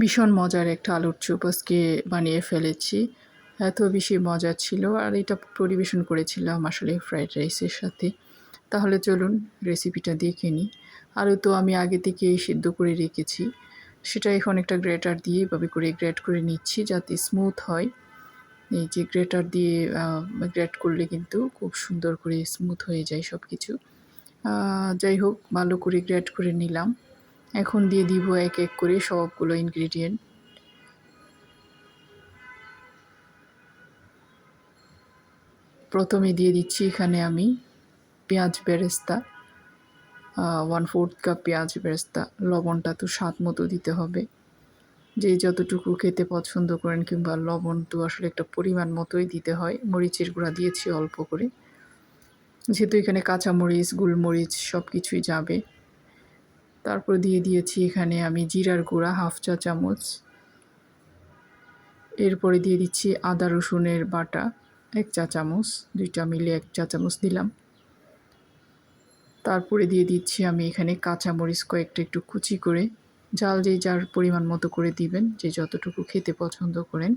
ভীষণ মজার একটা আলুর চপ আজকে বানিয়ে ফেলেছি। এত বেশি মজা ছিল আর এটা পরিবেশন করেছিলাম আসলে ফ্রাইড রাইসের সাথে। তাহলে চলুন রেসিপিটা দেখে নিই। আলু তো আমি আগে থেকে সিদ্ধ করে রেখেছি। সেটা এখন একটা গ্রেটার দিয়ে এভাবে করে গ্রেট করে নিচ্ছি যাতে স্মুথ হয়। এই যে গ্রেটার দিয়ে গ্রেট করলে কিন্তু খুব সুন্দর করে স্মুথ হয়ে যায় সব কিছু যাই হোক, ভালো করে গ্রেট করে নিলাম। এখন দিয়ে দিব এক এক করে সবগুলো ইনগ্রিডিয়েন্ট প্রথমে দিয়ে দিচ্ছি এখানে আমি পেঁয়াজ বেরেস্তা ওয়ান ফোর্থ কাপ পেঁয়াজ বেরেস্তা। লবণটা তো স্বাদ মতো দিতে হবে। যে যতটুকু খেতে পছন্দ করেন কিংবা লবণ তো আসলে একটা পরিমাণ মতোই দিতে হয়। মরিচের গুঁড়া দিয়েছি অল্প করে। যেহেতু এখানে কাঁচামরিচ, গুলমরিচ সব কিছুই যাবে। তারপর দিয়ে দিয়েছি এখানে আমি জিরার গুঁড়া, হাফ চা চামচ। এরপরে দিয়ে দিচ্ছি আদা রসুনের বাটা, এক চা চামচ, দুইটা মিলে এক চা চামচ দিলাম। তারপরে দিয়ে দিচ্ছি আমি এখানে কাঁচামরিচ কয়েকটা একটু কুচি করে। জাল যে যার পরিমাণ মতো করে দিবেন, যে যতটুকু খেতে পছন্দ করেন।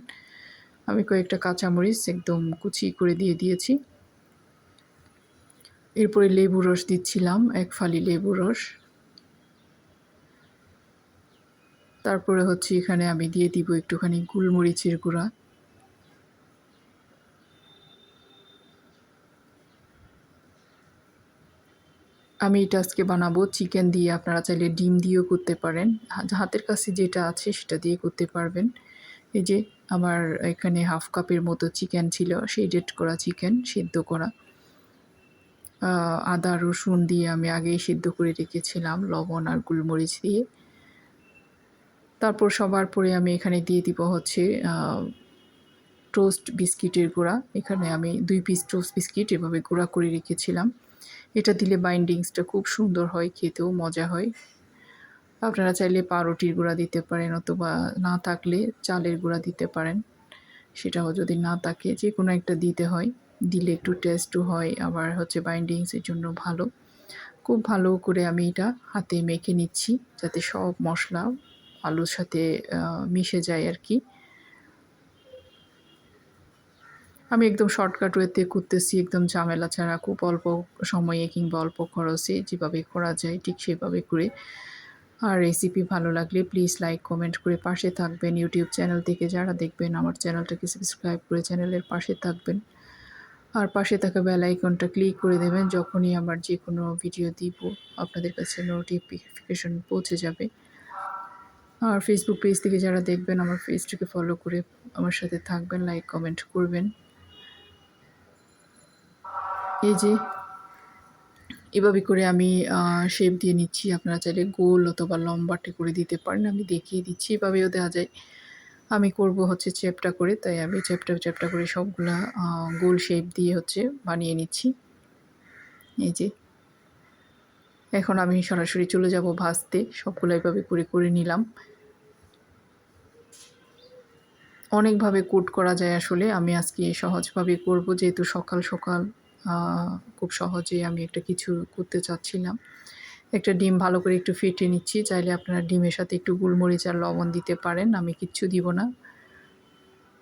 আমি কয়েকটা কাঁচামরিচ একদম কুচি করে দিয়ে দিয়েছি। এরপরে লেবু রস দিচ্ছিলাম, এক ফালি লেবু রস। তারপরে হচ্ছে এখানে আমি দিয়ে দিব একটুখানি গুলমরিচের গুঁড়া। আমি এটা আজকে বানাবো চিকেন দিয়ে, আপনারা চাইলে ডিম দিয়েও করতে পারেন। হাতের কাছে যেটা আছে সেটা দিয়ে করতে পারবেন। এই যে আমার এখানে হাফ কাপের মতো চিকেন ছিল ডেট করা চিকেন সিদ্ধ করা। আদা, রসুন দিয়ে আমি আগেই সিদ্ধ করে রেখেছিলাম, লবণ আর গোলমরিচ দিয়ে। তারপর সবার পরে আমি এখানে দিয়ে দিব হচ্ছে টোস্ট বিস্কিটের গুঁড়া। এখানে আমি দুই পিস টোস্ট বিস্কিট এভাবে গুঁড়া করে রেখেছিলাম। এটা দিলে বাইন্ডিংসটা খুব সুন্দর হয়, খেতেও মজা হয়। আপনারা চাইলে পাউরুটির গুঁড়া দিতে পারেন অথবা না থাকলে চালের গুঁড়া দিতে পারেন। সেটাও যদি না থাকে যে কোনো একটা দিতে হয়। দিলে একটু টেস্টও হয়, আবার হচ্ছে বাইন্ডিংসের জন্য ভালো। খুব ভালো করে আমি এটা হাতে মেখে নিচ্ছি, যাতে সব মশলা আলুর সাথে মিশে যায় আর কি। আমি একদম শর্টকাট ওয়েতে করতেছি, একদম ঝামেলা ছাড়া, খুব অল্প সময়ে কিংবা অল্প খরচে যেভাবে করা যায় ঠিক সেভাবে করে। আর রেসিপি ভালো লাগলে প্লিজ লাইক কমেন্ট করে পাশে থাকবেন। ইউটিউব চ্যানেল থেকে যারা দেখবেন, আমার চ্যানেলটাকে সাবস্ক্রাইব করে চ্যানেলের পাশে থাকবেন। আর পাশে থাকা বেল আইকনটা ক্লিক করে দেবেন, যখনই আমার যে কোনো ভিডিও দিব, আপনাদের কাছে নোটিফিকেশন পৌঁছে যাবে। আর ফেসবুক পেজ থেকে যারা দেখবেন, আমার পেজটিকে ফলো করে আমার সাথে থাকবেন লাইক কমেন্ট করবেন। এই যে, এভাবে করে আমি শেপ দিয়ে নিচ্ছি। আপনারা চাইলে গোল অথবা লম্বাটে করে দিতে পারেন, আমি দেখিয়ে দিচ্ছি, এভাবেও দেওয়া যায়। আমি করব হচ্ছে চ্যাপটা করে, তাই আমি চ্যাপটা চ্যাপটা করে সবগুলা গোল শেপ দিয়ে হচ্ছে বানিয়ে নিচ্ছি। এই যে, এখন আমি সরাসরি চলে যাব ভাজতে সবগুলো এভাবে করে করে নিলাম। অনেকভাবে কোট করা যায় আসলে। আমি আজকে সহজভাবে করব, যেহেতু সকাল সকাল খুব সহজে আমি একটা কিছু করতে চাচ্ছিলাম একটা ডিম ভালো করে একটু ফেটে নিচ্ছি, চাইলে আপনারা ডিমের সাথে একটু গোলমরিচ আর লবণ দিতে পারেন, আমি কিচ্ছু দিব না।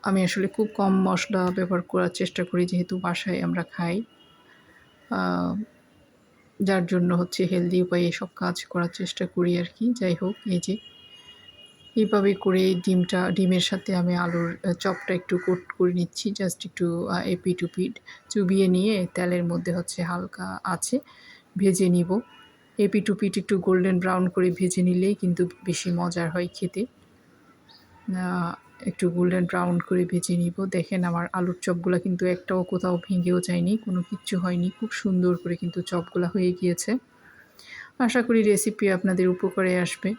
আমি আসলে খুব কম মশলা ব্যবহার করার চেষ্টা করি, যেহেতু বাসায় আমরা খাই। যার জন্য হচ্ছে হেলদি উপায়ে এসব কাজ করার চেষ্টা করি আর কি, যাই হোক, এই যে। এইভাবে করে ডিমটা, ডিমের সাথে আমি আলুর চপটা একটু কোট করে নিচ্ছি। জাস্ট একটু এপি টুপিট চুবিয়ে নিয়ে তেলের মধ্যে হচ্ছে হালকা আছে ভেজে নিব। এপি টুপিট একটু গোল্ডেন ব্রাউন করে ভেজে নিলেই কিন্তু বেশি মজার হয় খেতে। একটু গোল্ডেন ব্রাউন করে ভেজে নিব। দেখেন আমার আলুর চপগুলো কিন্তু একটাও কোথাও ভেঙেও যায়নি, কোনো কিচ্ছু হয়নি। খুব সুন্দর করে কিন্তু চপগুলো হয়ে গিয়েছে। আশা করি রেসিপি আপনাদের উপকারে আসবে।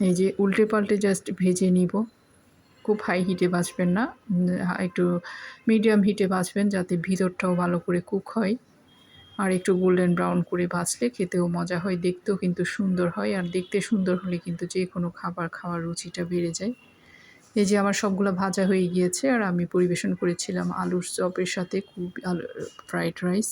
এই যে উল্টে পাল্টে জাস্ট ভেজে নিব। খুব হাই হিটে বাঁচবেন না একটু মিডিয়াম হিটে বাঁচবেন যাতে ভিতরটাও ভালো করে কুক হয়। আর একটু গোল্ডেন ব্রাউন করে বাঁচলে খেতেও মজা হয়, দেখতেও কিন্তু সুন্দর হয়। আর দেখতে সুন্দর হলে কিন্তু যে কোনো খাবার খাওয়ার রুচিটা বেড়ে যায়। এই যে আমার সবগুলো ভাজা হয়ে গিয়েছে, আর আমি পরিবেশন করেছিলাম আলুর চপের সাথে খুব আলু ফ্রাইড রাইস